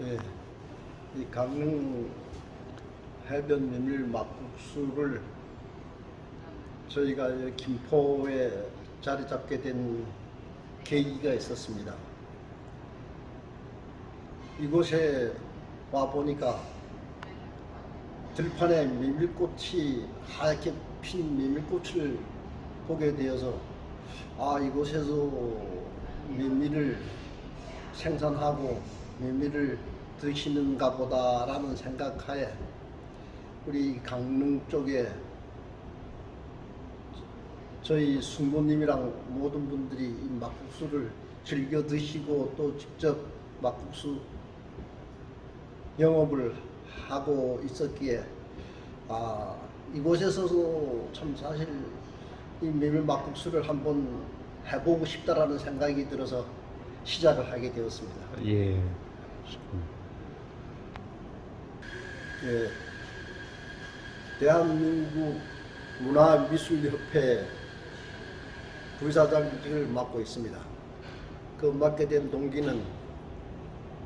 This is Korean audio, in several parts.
예, 이 강릉 해변 메밀 막국수를 저희가 이 김포에 자리 잡게 된 계기가 있었습니다. 이곳에 와 보니까 들판에 메밀꽃이 하얗게 핀 메밀꽃을 보게 되어서 아 이곳에서 메밀을 생산하고 메밀을 드시는가 보다라는 생각하에 우리 강릉 쪽에 저희 숙모님이랑 모든 분들이 이 막국수를 즐겨 드시고 또 직접 막국수 영업을 하고 있었기에 아 이곳에서도 참 사실 이 메밀 막국수를 한번 해보고 싶다라는 생각이 들어서 시작을 하게 되었습니다. 예. 예, 대한민국 문화미술협회 부사장직을 맡고 있습니다. 그 맡게 된 동기는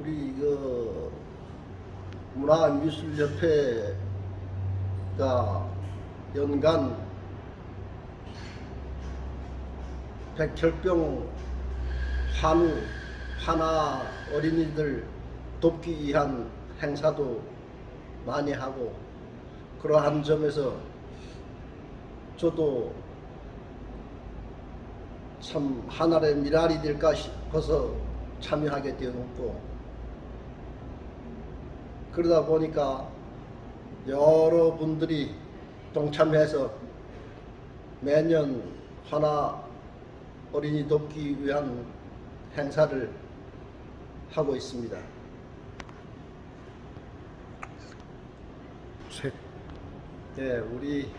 우리 그 문화미술협회가 연간 백혈병 환우, 하나 어린이들 돕기 위한 행사도 많이 하고 그러한 점에서 저도 참 하나의 미랄이 될까 싶어서 참여하게 되었고 그러다 보니까 여러분들이 동참해서 매년 하나 어린이 돕기 위한 행사를 하고 있습니다. 셋. 네, 우리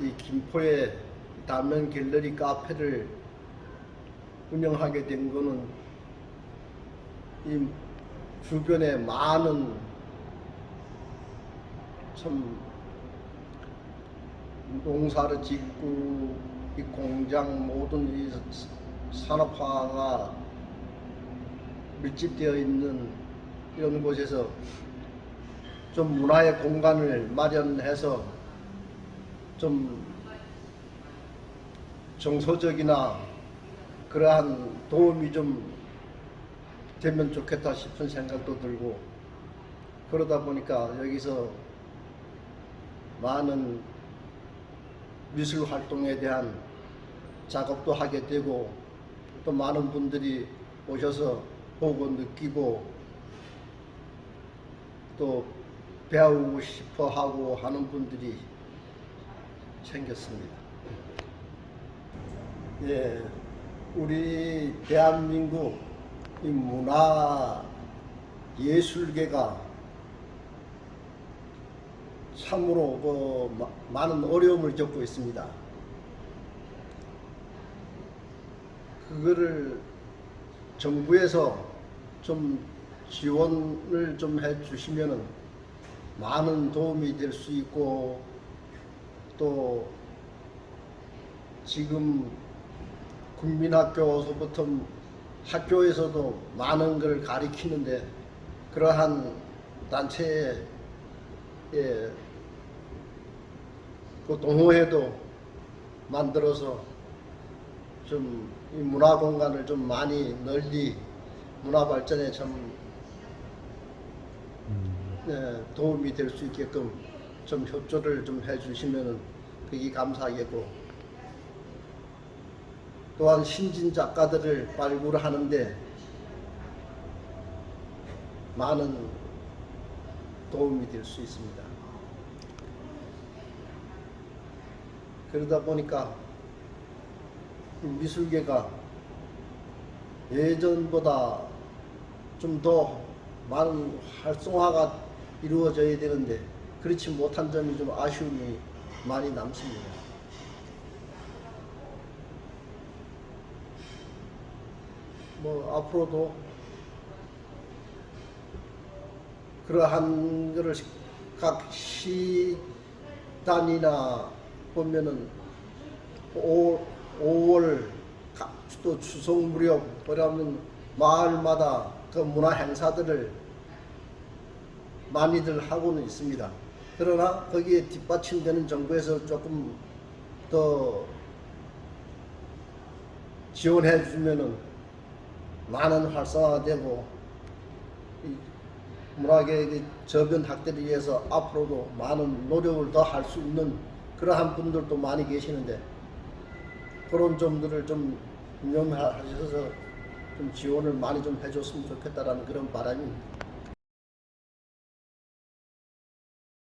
이 김포에 단면 갤러리 카페를 운영하게 된 거는 이 주변에 많은 참 농사를 짓고 이 공장 모든 이 산업화가 밀집되어 있는 이런 곳에서 좀 문화의 공간을 마련해서 좀 정서적이나 그러한 도움이 좀 되면 좋겠다 싶은 생각도 들고 그러다 보니까 여기서 많은 미술 활동에 대한 작업도 하게 되고 또 많은 분들이 오셔서 보고 느끼고 또 배우고 싶어 하고 하는 분들이 생겼습니다. 예, 우리 대한민국 이 문화 예술계가 참으로 그 마- 많은 어려움을 겪고 있습니다. 그거를 정부에서 좀 지원을 좀 해주시면은 많은 도움이 될 수 있고 또 지금 국민학교서부터 학교에서도 많은 걸 가리키는데 그러한 단체에 예, 그 동호회도 만들어서 좀 이 문화 공간을 좀 많이 널리 문화 발전에 참 예, 도움이 될 수 있게끔 좀 협조를 좀 해주시면은 그게 감사하겠고 또한 신진 작가들을 발굴하는데 많은 도움이 될 수 있습니다. 그러다 보니까 이 미술계가 예전보다 좀 더 많은 활성화가 이루어져야 되는데 그렇지 못한 점이 좀 아쉬움이 많이 남습니다. 뭐 앞으로도 그러한 거를 각 시단이나 보면은 5, 5월 또 추석 무렵 그러면 마을마다 그 문화 행사들을 많이들 하고는 있습니다. 그러나 거기에 뒷받침되는 정부에서 조금 더 지원해 주면은 많은 활성화되고 이 문화계의 저변 확대를 위해서 앞으로도 많은 노력을 더 할 수 있는 그러한 분들도 많이 계시는데 그런 점들을 좀 유념하셔서 좀 지원을 많이 좀 해줬으면 좋겠다라는 그런 바람입니다.